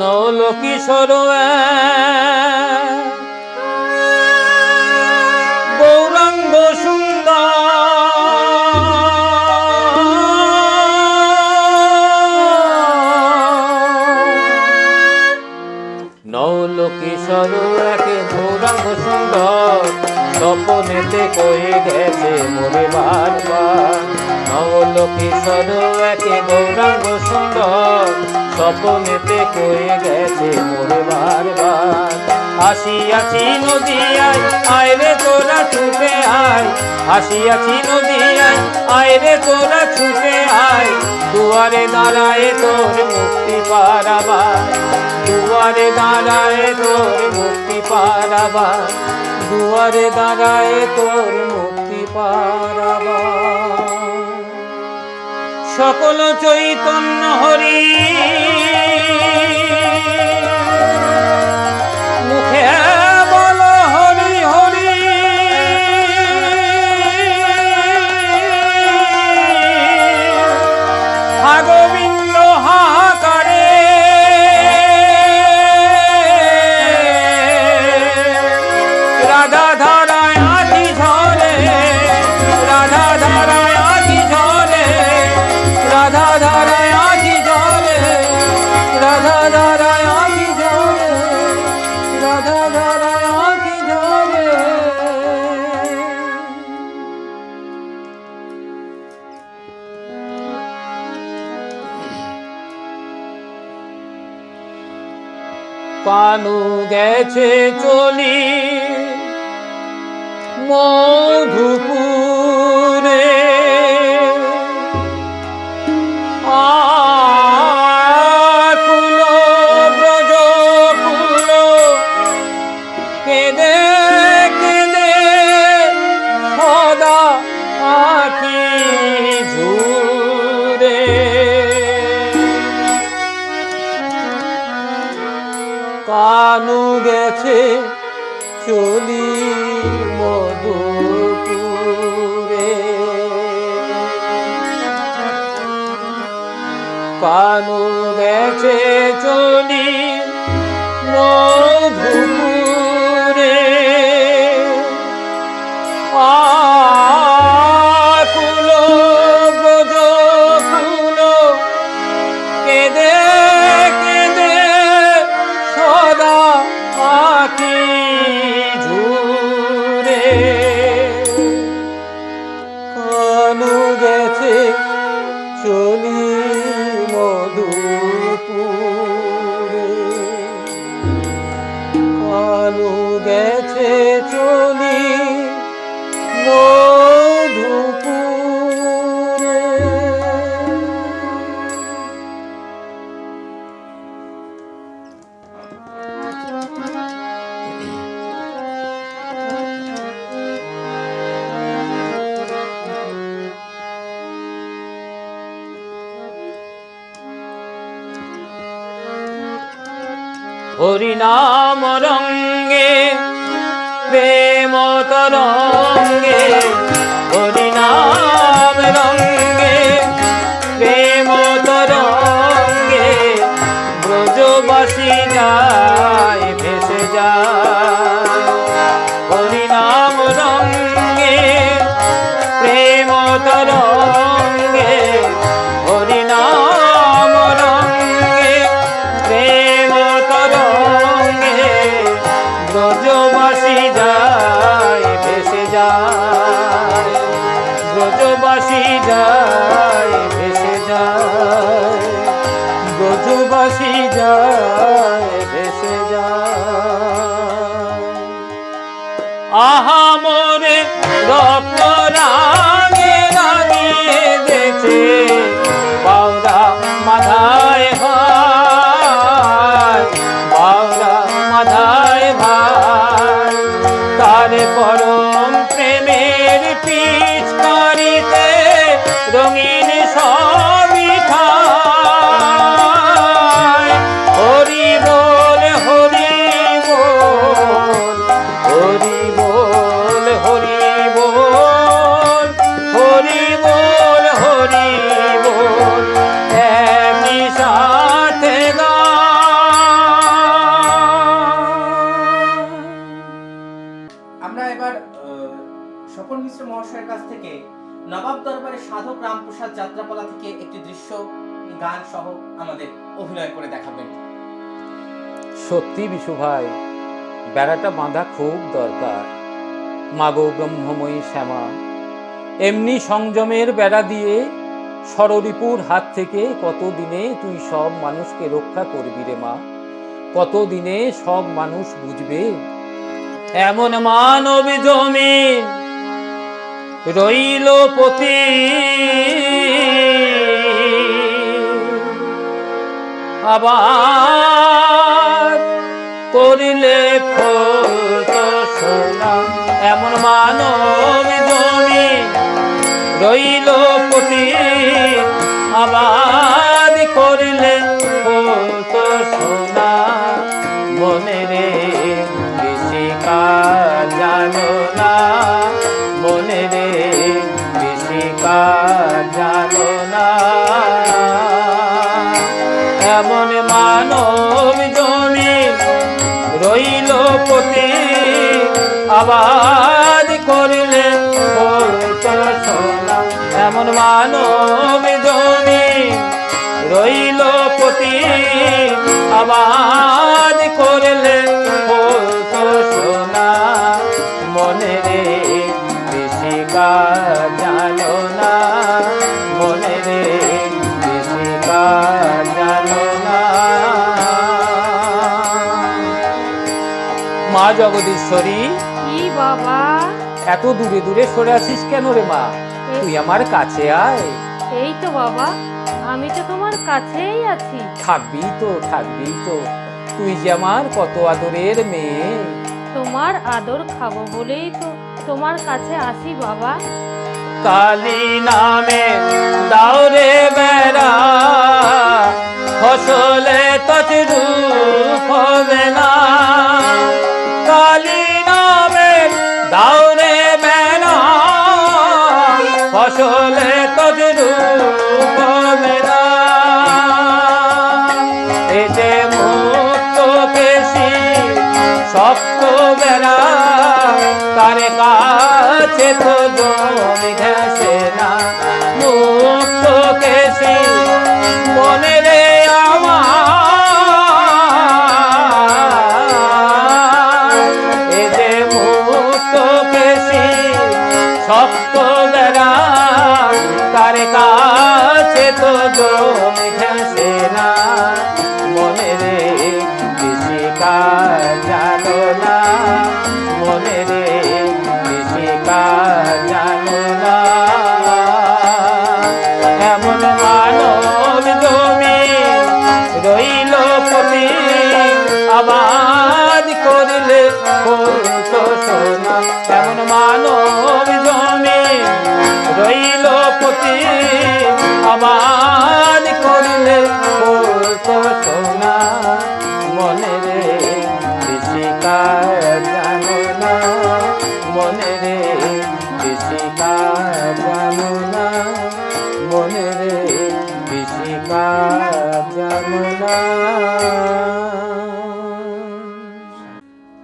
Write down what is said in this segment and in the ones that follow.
নৌল কিশোর গৌরাঙ্গ সুন্দর। নৌল কিশোর একে গৌরাঙ্গ সুন্দর। স্বপনেতে কয়ে গেছে মোরে বারবার। নৌল কিশোর একে গৌরাঙ্গ সুন্দর। স্বপনেতে কয়ে গেছে মোরে বারবার। আসিয়াছি নদী আয় রে তোরা ছুটে আয়। আসিয়াছি নদী আয় আয় রে তোরা ছুটে আয়। দুয়ারে দাঁড়ায় তোর মুক্তি পারাবার। দুয়ারে দাঁড়ায় তোর মুক্তি পারাবার। দুয়ারে দাঁড়ায় তোর মুক্তি পারাবার। সকল চৈতন্য হরি কানু গেছে চলি। মধুপুরে গেছে চলি মধুপুরে মধুপুরে হরিনাম রঙ্গে প্রেম তরঙ্গে। সাধক রামপ্রসাদ যাত্রাপালা থেকে একটি দৃশ্য গান সহ আমাদের অভিনয় করে দেখাবেন। সত্যি বিশু ভাই, বেড়াটা বাঁধা খুব দরকার। মাগো ব্রহ্মময়ী শ্যামা, এমনি সংযমের বেড়া দিয়ে ষড়রিপুর হাত থেকে কত দিনে তুই সব মানুষকে রক্ষা করবি রে মা? কত দিনে সব মানুষ বুঝবে? এমন মানব জমিন রইল পতি আবার করিলে এমন মানব জমি রইল পতি আবাদ আবাদ করিলে এমন মানব জমি রইল পতি, আবাদ করলে সোনা মনে রে কাজ জানো না, মনে রে বেশি জানো না। মা জগদীশ্বরী এত দূরে দূরে সরে আছিস কেন রে মা? তুই আমার কাছে আয়। এই তো বাবা আমি তো তোমার কাছেই আছি। থাকবি তো থাকবি তো। তুই যে আমার কত আদরের মেয়ে। তোমার আদর খাব বলেই তো তোমার কাছে আসি বাবা। কালী নামে দাওরে বেড়া। ফসলে তচরু হবে না। তার কাছে তো জমি ঘেসে না মুক্ত কেশি মনে রে মুক্ত কাছে তো আবাদ করলে মনে রে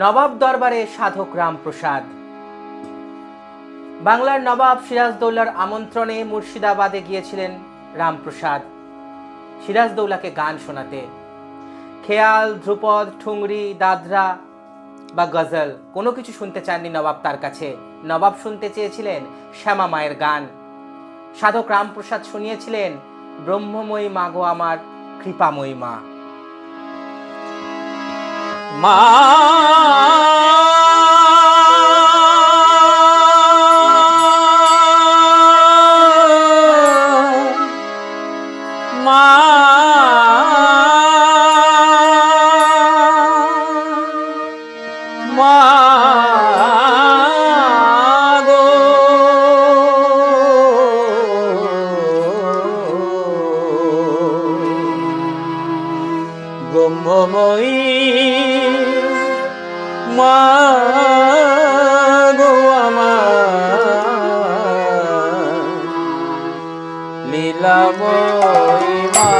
নবাব দরবারে সাধক রামপ্রসাদ। বাংলার নবাব সিরাজদৌল্লার আমন্ত্রণে মুর্শিদাবাদে গিয়েছিলেন রামপ্রসাদ। সিরাজদৌলাকে গান শোনাতে। খেয়াল, ধ্রুপদ, ঠুংরি, দাদরা বা গজল, কোনো কিছু শুনতে চাননি নবাব তার কাছে। নবাব শুনতে চেয়েছিলেন শ্যামা মায়ের গান। সাধক রামপ্রসাদ শুনিয়েছিলেন, ব্রহ্মময়ী মাগো আমার কৃপাময়ী মা। মা মা মা লীলাময়ী মা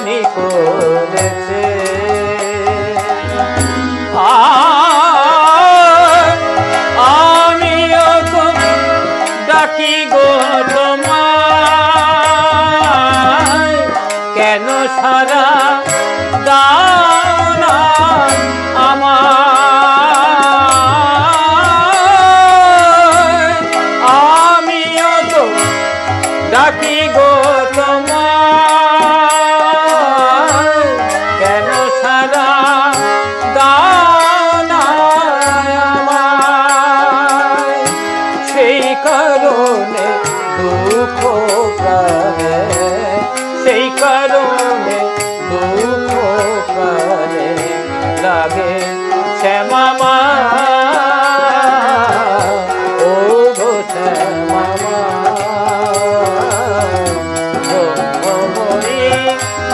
కొని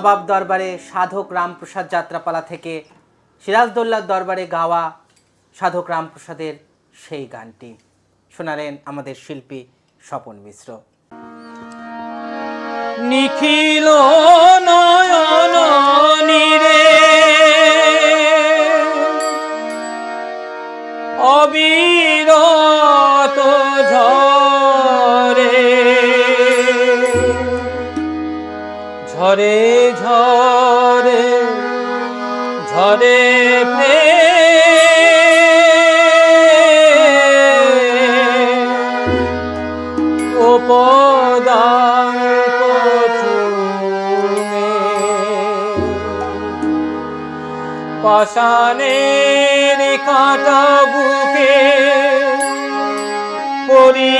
নবাব দরবারে সাধক রামপ্রসাদ যাত্রাপালা থেকে সিরাজদোল্লার দরবারে গাওয়া সাধক রামপ্রসাদের সেই গানটি। শোনালেন আমাদের শিল্পী স্বপন মিশ্র। নিখিল নয়ন ঝরে। ঝরে করে উপদান পাশানের কাটা বুকে পরী